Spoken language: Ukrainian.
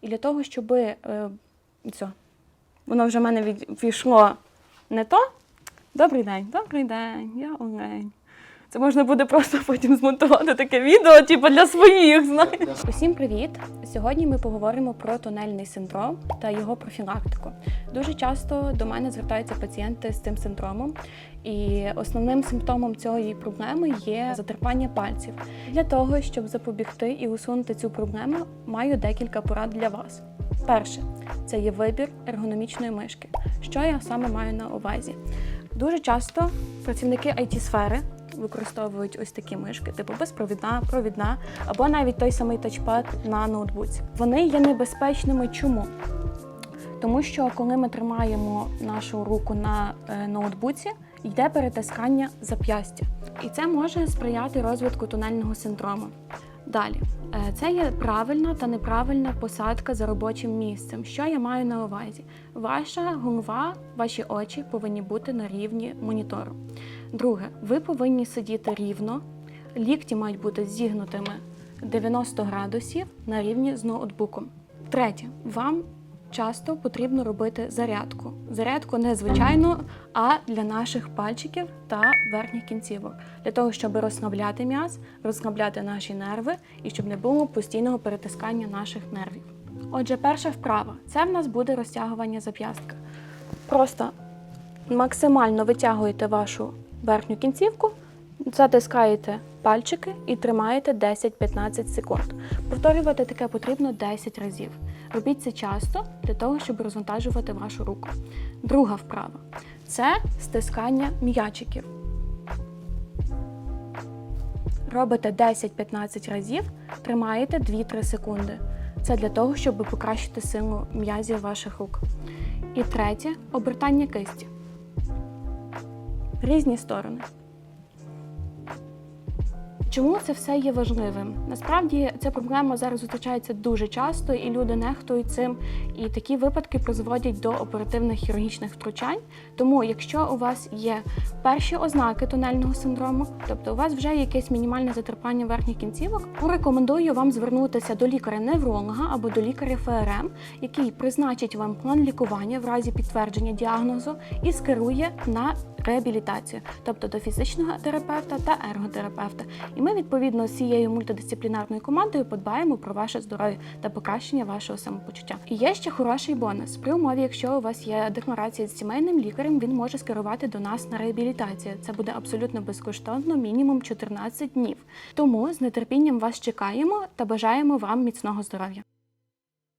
І для того, щоб е, це, воно вже в мене від- війшло не то. Добрий день, добрий день, я Олень. Це можна буде просто потім змонтувати таке відео, типу для своїх, знаєш. Усім привіт! Сьогодні ми поговоримо про тонельний синдром та його профілактику. Дуже часто до мене звертаються пацієнти з цим синдромом, і основним симптомом цієї проблеми є затерпання пальців. Для того, щоб запобігти і усунути цю проблему, маю декілька порад для вас. Перше, це є вибір ергономічної мишки. Що я саме маю на увазі? Дуже часто працівники it сфери використовують ось такі мишки, типу безпровідна, провідна, або навіть той самий тачпад на ноутбуці. Вони є небезпечними. Чому? Тому що коли ми тримаємо нашу руку на е, ноутбуці, йде перетискання зап'ястя, і це може сприяти розвитку тунельного синдрому. Далі, Е, це є правильна та неправильна посадка за робочим місцем. Що я маю на увазі? Ваша голова, ваші очі повинні бути на рівні монітору. Друге, ви повинні сидіти рівно, лікті мають бути зігнутими 90 градусів на рівні з ноутбуком. Третє, вам часто потрібно робити зарядку. Зарядку не звичайно, а для наших пальчиків та верхніх кінцівок, для того, щоб розслабляти м'яз, розслабляти наші нерви і щоб не було постійного перетискання наших нервів. Отже, перша вправа це в нас буде розтягування зап'ястка. Просто максимально витягуєте вашу верхню кінцівку, затискаєте пальчики і тримаєте 10-15 секунд. Повторювати таке потрібно 10 разів. Робіть це часто для того, щоб розвантажувати вашу руку. Друга вправа це стискання м'ячиків. Робите 10-15 разів, тримаєте 2-3 секунди. Це для того, щоб покращити силу м'язів ваших рук. І третє обертання кисті. Різні сторони. Чому це все є важливим? Насправді ця проблема зараз зустрічається дуже часто, і люди нехтують цим. І такі випадки призводять до оперативних хірургічних втручань. Тому, якщо у вас є перші ознаки тунельного синдрому, тобто у вас вже є якесь мінімальне затерпання верхніх кінцівок, рекомендую вам звернутися до лікаря-невролога або до лікаря ФРМ, який призначить вам план лікування в разі підтвердження діагнозу і скерує на реабілітацію, тобто до фізичного терапевта та ерготерапевта. І ми відповідно з цією мультидисциплінарною командою подбаємо про ваше здоров'я та покращення вашого самопочуття. І є ще хороший бонус. При умові, якщо у вас є декларація з сімейним лікарем, він може скерувати до нас на реабілітацію. Це буде абсолютно безкоштовно, мінімум 14 днів. Тому з нетерпінням вас чекаємо та бажаємо вам міцного здоров'я.